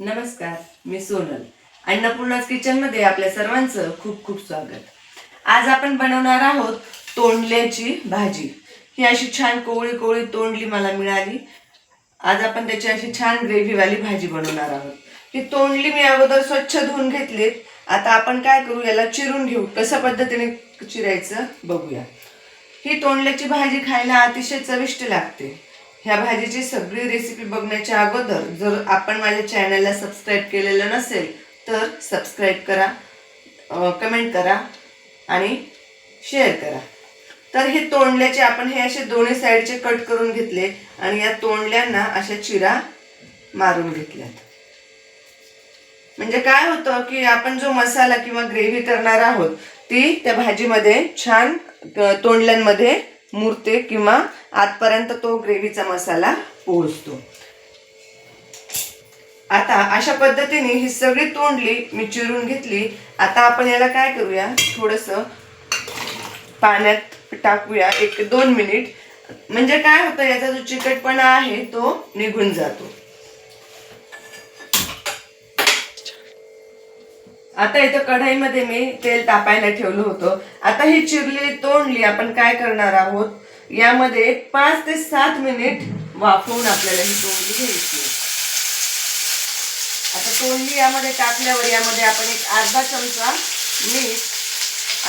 नमस्कार मी सोनल. अन्नपूर्णाज किचनमध्ये आपल्या सर्वांचं खूप खूप स्वागत. आज आपण बनवणार आहोत तोंडल्याची भाजी. ही अशी छान कोवळी कोवळी तोंडली मला मिळाली. आज आपण त्याची अशी छान ग्रेव्हीवाली भाजी बनवणार आहोत. ही तोंडली मी अगोदर स्वच्छ धुवून घेतलीत. आता आपण काय करू याला चिरून घेऊ. कशा पद्धतीने चिरायचं बघूया. ही तोंडल्याची भाजी खायला अतिशय चविष्ट लागते. ह्या भाजीची सगळी रेसिपी बघण्याच्या अगोदर जर आपण माझ्या चॅनलला सबस्क्राईब केलेलं नसेल तर सबस्क्राईब करा कमेंट करा आणि शेअर करा. तर हे तोंडल्याचे आपण हे असे दोन्ही साईडचे कट करून घेतले आणि या तोंडल्यांना अशा चिरा मारून घेतल्यात. म्हणजे काय होतं की आपण जो मसाला किंवा ग्रेव्ही करणार आहोत ती त्या भाजीमध्ये छान तोंडल्यांमध्ये मुरते किंवा आतपर्यंत तो ग्रेव्हीचा मसाला पोहोचतो. आता अशा पद्धतीने ही सगळी तोंडली मी चिरून घेतली. आता आपण याला काय करूया? थोडस पाण्यात टाकूया. एक दोन मिनिट. म्हणजे काय होतं याचा जो चिकटपणा आहे तो निघून जातो. आता इथं कढाईमध्ये मी तेल तापायला ठेवलं होतं. आता ही चिरलेली तोंडली आपण काय करणार आहोत? यामध्ये पाच ते सात मिनिट वाफवून आपल्याला ही तोंडली घ्यायची आता तोंडली यामध्ये टाकल्यावर यामध्ये आपण एक अर्धा चमचा मीठ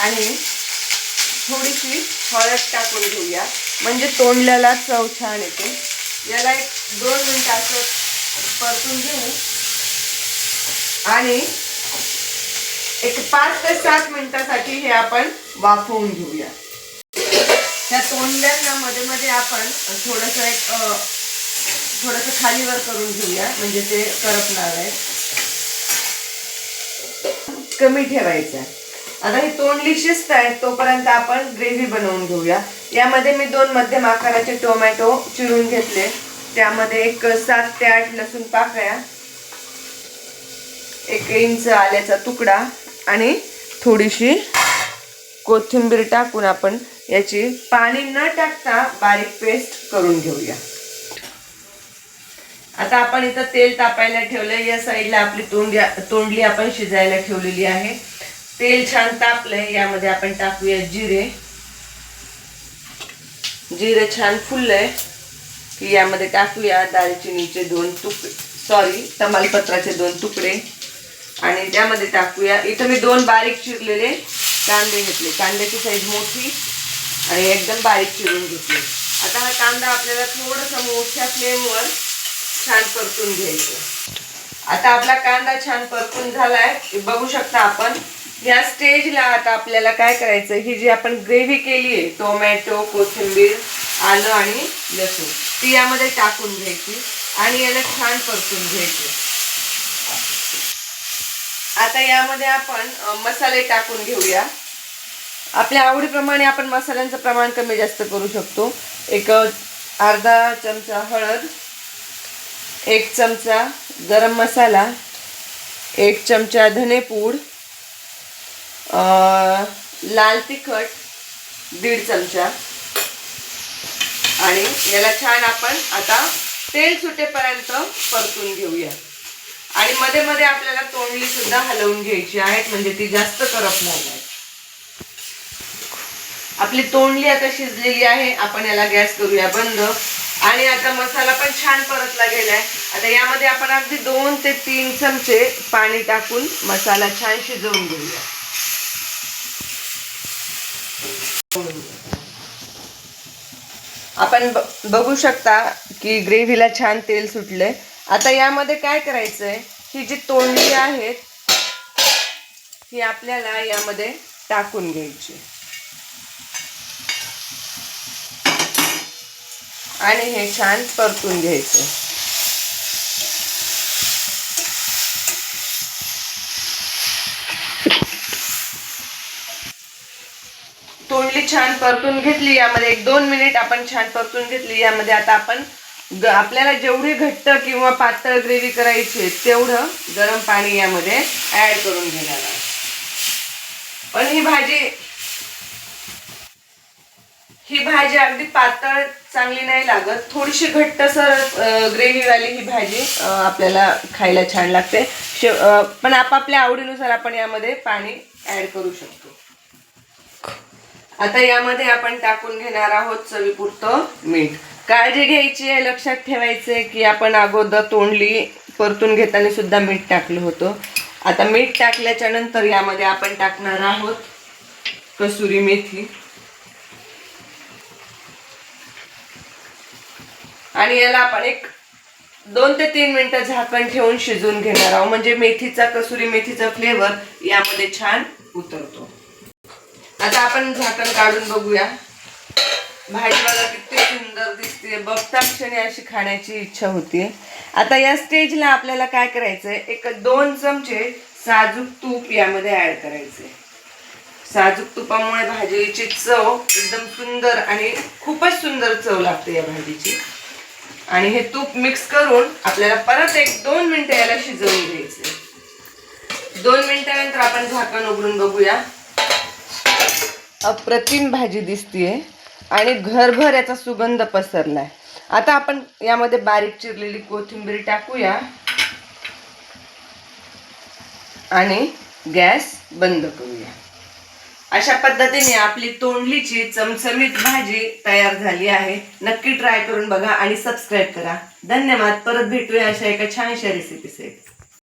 आणि थोडीशी हळद टाकून घेऊया. म्हणजे तोंडल्याला चव छान येते. याला एक दोन मिनिट असं परतून घेऊ. आणि एक पाच ते सात मिनिटासाठी हे आपण वाफवून घेऊया. त्या तोंडल्यांना मध्ये मध्ये आपण थोडस एक थोडस खालीवर करून घेऊया. म्हणजे ते करपणार आहे. कमी ठेवायचं. आहे आता ही तोंडली शिस्त आहे. तोपर्यंत आपण ग्रेव्ही बनवून घेऊया. यामध्ये मी दोन मध्यम आकाराचे टोमॅटो चिरून घेतले. त्यामध्ये एक सात ते आठ लसूण पाकळ्या एक इंच आल्याचा तुकडा आणि थोडीशी कोथिंबीर टाकून आपण याची पाणी न टाकता बारीक पेस्ट करून घेऊया. आता आपण इथं तेल तापायला ठेवलं या साईडला आपली तोंडी तोंडली आपण शिजायला ठेवलेली आहे. तेल छान तापलंय. यामध्ये आपण टाकूया जिरे. जिरे छान फुललंय. की यामध्ये टाकूया दालचिनीचे दोन तुकडे. सॉरी तमालपत्राचे दोन तुकडे. आणि त्यामध्ये टाकूया. इथं मी दोन बारीक चिरलेले कांदे घेतले. कांद्याची साईज मोठी आणि एकदम बारीक चिरून घेतली. आता हा कांदा आपल्याला थोडंसं मोठ्या फ्लेमवर छान परतून घ्यायचं. आता आपला कांदा छान परतून झालाय. बघू शकता आपण. या स्टेजला आता आपल्याला काय करायचं ही जी आपण ग्रेव्ही केली आहे टोमॅटो कोथिंबीर आलं आणि लसूण ती यामध्ये टाकून घ्यायची आणि याला छान परतून घ्यायची. आता यामध्ये आपण मसाले टाकून घेऊया. आपल्या आवडीप्रमाणे आपण मसाल्यांचं प्रमाण कमी जास्त करू शकतो. एक अर्धा चमचा हळद एक चमचा गरम मसाला एक चमचा धनेपूड लाल तिखट दीड चमचा. आणि याला छान आपण आता तेल सुटेपर्यंत परतून घेऊया. आणि मध्ये मध्ये आपल्याला तोंडली सुद्धा हलवून घ्यायची आहेत म्हणजे ती जास्त करप नाही आपली तोंडली आता शिजलेली आहे. आपण याला गॅस करूया बंद. आणि आता मसाला पण छान परतला गेलाय. आता यामध्ये आपण अगदी दोन ते तीन चमचे पाणी टाकून मसाला छान शिजवून घेऊया. आपण बघू शकता की ग्रेव्हीला छान तेल सुटलंय. आता यामध्ये काय करायचंय? ही जी तोंडली आहेत ही आपल्याला यामध्ये टाकून घ्यायची. आणि हे छान परतून घ्यायचं. तोंडली छान परतून घेतली यामध्ये एक दोन मिनिट आपण छान परतून घेतली यामध्ये आता आपण आपल्याला जेवढी घट्ट किंवा पातळ ग्रेव्ही करायची आहे, तेवढं गरम पाणी यामध्ये ऍड करून घेणार आहे पण ही भाजी ही भाजी अगदी पातळ चांगली नाही लागत. थोडीशी घट्टसर ग्रेव्ही वाली ही भाजी आपल्याला खायला छान लागते. पण आपापल्या आवडीनुसार आपण यामध्ये पाणी ऍड करू शकतो. आता यामध्ये आपण टाकून घेणार आहोत चवीपुरतं मीठ. काळजी घ्यायची आहे लक्षात ठेवायचे की आपण अगोदर तोंडली परतून घेताना सुद्धा मीठ टाकलं होतं. आता मीठ टाकल्याच्या नंतर यामध्ये आपण टाकणार आहोत कसुरी मेथी. आणि याला आपण एक दोन ते तीन मिनटं झाकण ठेवून शिजवून घेणार आहोत. म्हणजे मेथीचा कसुरी मेथीचा फ्लेवर यामध्ये छान उतरतो. आता आपण झाकण काढून बघूया. भाजी बघा किती सुंदर दिसते बघता क्षणी अशी खाण्याची इच्छा होती आता या स्टेजला आपल्याला काय करायचंय? एक दोन चमचे साजूक तूप यामध्ये ऍड करायचे साजूक तुपामुळे भाजीची चव एकदम सुंदर आणि खूपच सुंदर चव लागते या भाजीची. आणि हे तूप मिक्स करून आपल्याला परत एक दोन मिनिटं याला शिजवून घ्यायचे दोन मिनिटानंतर आपण झाकण उघडून बघूया. अप्रतिम भाजी दिसतीये आणि घरभर याचा सुगंध पसरलाय. आता आपण यामध्ये बारीक चिरलेली कोथिंबीर टाकूया. आणि गॅस बंद करूया. अशा पद्धतीने आपली तोंडलीची चमचमीत भाजी तयार झाली आहे. नक्की ट्राय करून बघा आणि सबस्क्राईब करा. धन्यवाद. परत भेटूया अशा एका छानशा रेसिपीसाठी